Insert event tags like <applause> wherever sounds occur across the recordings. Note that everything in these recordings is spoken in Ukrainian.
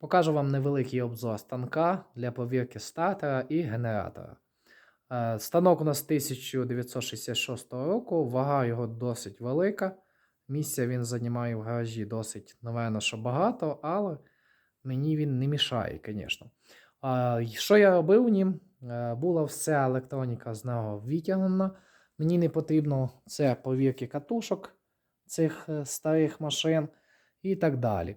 Покажу вам невеликий обзор станка для повірки стартера і генератора. Е, Станок у нас 1966 року, вага його досить велика. Місця він займає в гаражі досить, напевно, що багато, але мені він не мішає, звісно. Що я робив в нім? Е, Була вся електроніка з нього витягнена. Мені не потрібно це повірки катушок цих е, старих машин і так далі.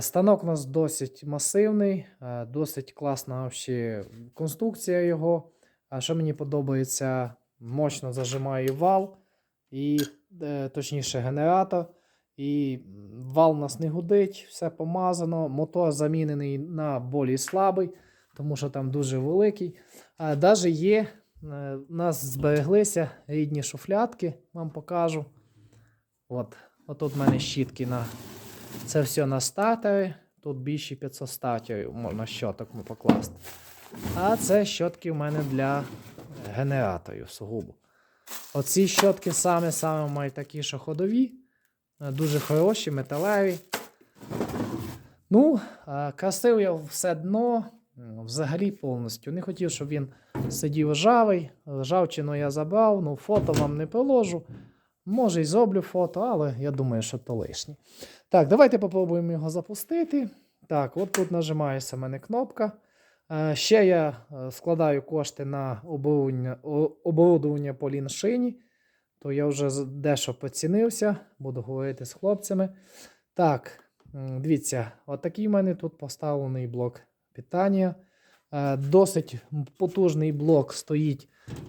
Станок у нас досить масивний, досить класна вообще конструкція його. Що мені подобається, мощно зажимає вал, і, е, точніше, генератор. І вал у нас не гудить, все помазано. Мотор замінений на більш слабий, тому що там дуже великий. А навіть є, е, у нас збереглися рідні шуфлятки, вам покажу. От, отут в мене щітки на це все на стартері. Тут більше 500 стартерів можна щоток покласти. А це щотки в мене для генераторів сугубо. Оці щотки саме-саме мають такі, що ходові, е, дуже хороші, металеві. Ну, е, красив я все дно взагалі повністю. Не хотів, щоб він сидів ржавий. Ржавчину я забрав, ну фото вам не приложу. Може і зроблю фото, але я думаю, що то лишнє. Так, давайте попробуємо його запустити. Так, от тут нажимається в мене кнопка. Е, Ще я е, складаю кошти на оборудовання, по ліншині, то я вже дещо поцінився, буду говорити з хлопцями. Так, дивіться, отакий в мене тут поставлений блок питання. Е, Досить потужний блок стоїть.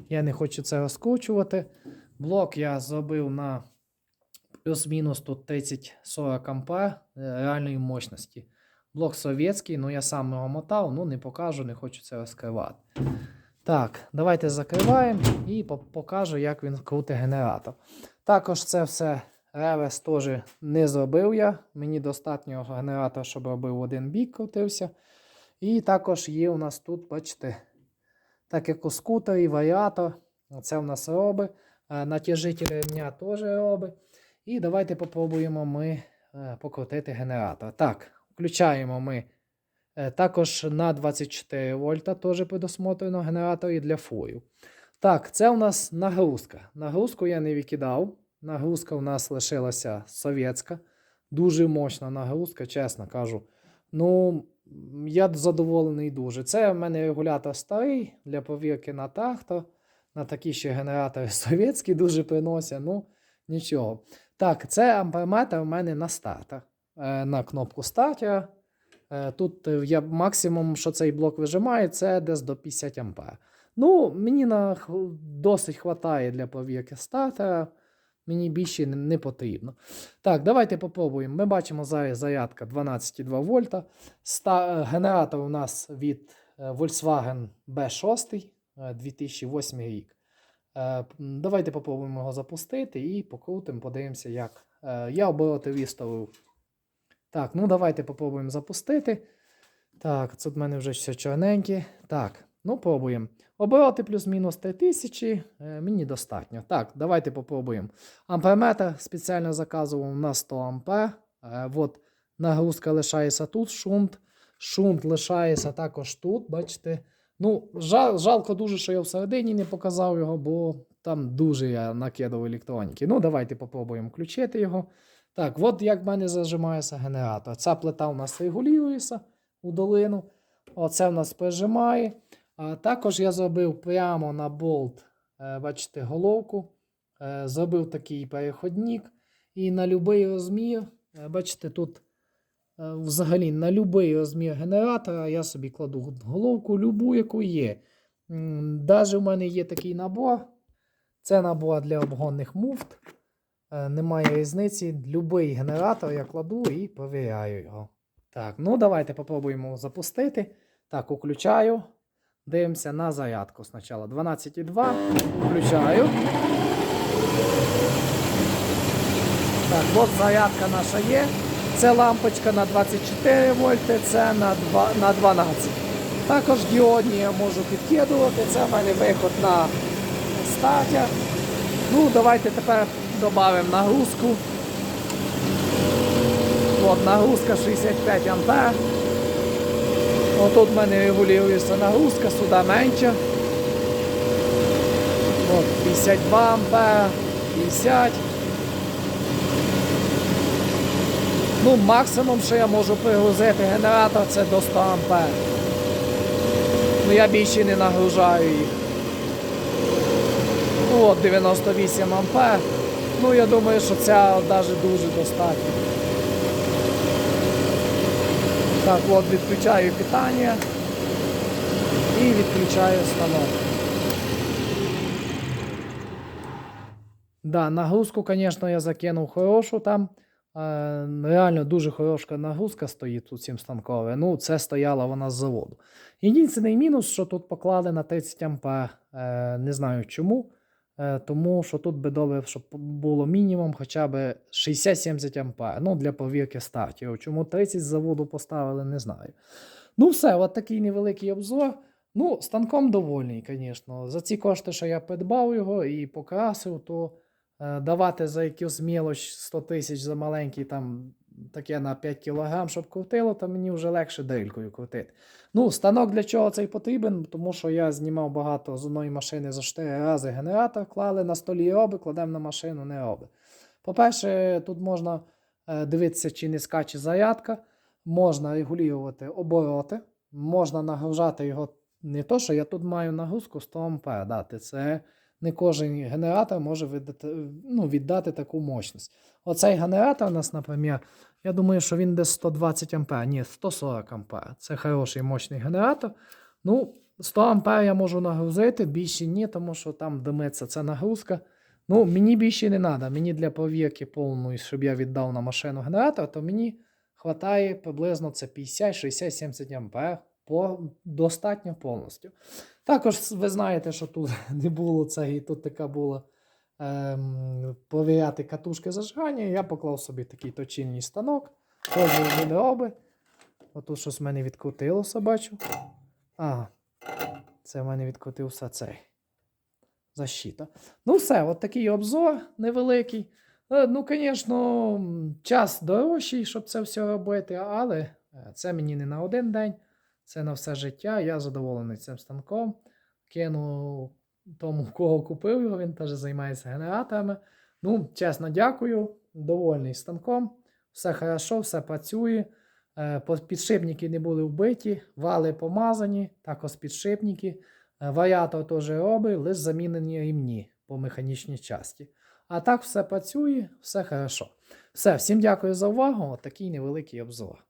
Я не хочу це розкручувати. Блок я зробив на плюс-мінус тут 30-40 ампер реальної мощності. Блок совєтський, ну я сам його мотав, ну не покажу, не хочу це розкривати. Так, давайте закриваємо і покажу, як він крутить генератор. Також це все ревес теж не зробив я. Мені достатньо генератора, щоб робив один бік крутився. І також є у нас тут, бачите, так як у скутері, варіатор. Це в нас робить. Е, Натяжитель ремня теж робить. І давайте попробуємо ми е, покрутити генератор. Так, включаємо ми е, також на 24 вольта, теж предусмотрено генератор і для фурів. Так, це у нас нагрузка. Нагрузку я не викидав. Нагрузка у нас лишилася совєтська. Дуже мощна нагрузка, чесно кажу. Ну, я задоволений дуже. Це в мене регулятор старий для повірки на трактор. На такі ще генератори <laughs> совєтські дуже приносять. Ну, нічого. Так, це амперметр у мене на стартер. На кнопку стартера. Тут е, я максимум, що цей блок вижимає, це десь до 50 ампер. Ну, мені на, досить хватає для повірки стартера. Мені більше не, потрібно. Так, давайте попробуємо. Ми бачимо зараз зарядка 12,2 вольта. Е, генератор у нас від е, Volkswagen B6 е, 2008 рік. Е, Давайте попробуємо його запустити і покрутимо, подивимося, як. Е, Я обороти виставив. Так, ну давайте попробуємо запустити. Так, тут в мене вже все чорненьке. Так, ну пробуємо. Обороти плюс-мінус 3000, е, мені достатньо. Так, давайте попробуємо. Амперметр спеціально заказував на 100 ампер. От нагрузка лишається тут, шунт. Шунт лишається також тут, бачите. Ну, жал, жалко дуже, що я всередині не показав його, бо там дуже я накидав електроніки. Ну, давайте попробуємо включити його. Так, от як в мене зажимається генератор. Ця плита у нас регулюється у долину. Оце в нас прижимає. А також я зробив прямо на болт, е, бачите, головку. Е, Зробив такий переходник. І на будь-який розмір, е, бачите, тут взагалі на будь-який розмір генератора я собі кладу головку, любу, яку є. Навіть у мене є такий набор. Це набор для обгонних муфт. Е, Немає різниці. Любий генератор я кладу і перевіряю його. Так, ну давайте попробуємо запустити. Так, включаю. Дивимося на зарядку спочатку. 12,2. Включаю. Так, от зарядка наша є. Це лампочка на 24 вольти, це на, 2, на 12. Також діодні я можу підкидувати. Це в мене виход на стартер. Ну, давайте тепер додамо нагрузку. От, нагрузка 65 ампер. Отут в мене регулюється нагрузка, сюди менше. От 52 ампер, 50. Ну, максимум, що я можу пригрузити генератор, це до 100 ампер. Ну я більше не нагружаю їх. Ну, от 98 ампер. Ну, я думаю, що ця навіть дуже достатньо. Так, от відключаю питання і відключаю станок. Да, нагрузку, звісно, я закинув хорошу там. Е, реально дуже хороша нагрузка стоїть тут цим станкове. Ну, це стояла вона з заводу. Єдиний мінус, що тут поклали на 30 ампер. Е, не знаю чому. Е, тому що тут би добре, щоб було мінімум хоча б 60-70 ампер. Ну, для повірки стартів. Чому 30 з заводу поставили, не знаю. Ну, все, от такий невеликий обзор. Ну, станком довольний, звісно. За ці кошти, що я придбав його і покрасив, то давати за якусь мілоч 100 тисяч за маленький там таке на 5 кг, щоб крутило, то мені вже легше дрилькою крутити. Ну, станок для чого цей потрібен? Тому що я знімав багато з одної машини за 4 рази генератор, клали на столі роби, кладемо на машину, не роби. По-перше, тут можна е, дивитися, чи не скаче зарядка, можна регулювати обороти, можна нагружати його не то, що я тут маю нагрузку 100 ампер дати. Це не кожен генератор може віддати, ну, віддати таку мощність. Оцей генератор у нас, наприклад, я думаю, що він десь 120 ампер, ні, 140 ампер. Це хороший мощний генератор. Ну, 100 ампер я можу нагрузити, більше ні, тому що там димиться ця нагрузка. Ну, мені більше не треба. Мені для повірки повної, щоб я віддав на машину генератор, то мені вистачає приблизно це 50, 60, 70 ампер по, достатньо повністю. Також ви знаєте, що тут <laughs> не було це, і тут така була ем, повіряти катушки зажигання. Я поклав собі такий точильний станок. Не робить. Отут щось в мене відкрутилося, бачу. Ага, це в мене відкрутився цей. Защита. Ну, все, от такий обзор невеликий. Е, Ну, звісно, час дорожчий, щоб це все робити, але е, це мені не на один день, це на все життя. Я задоволений цим станком. Кину тому, кого купив його, він теж займається генераторами. Ну, чесно, дякую. Довольний станком. Все хорошо, все працює. Е, Підшипники не були вбиті, вали помазані, також підшипники. Е, Варіатор теж робить, лише замінені рівні по механічній часті. А так все працює, все хорошо. Все, всім дякую за увагу. Такий невеликий обзор.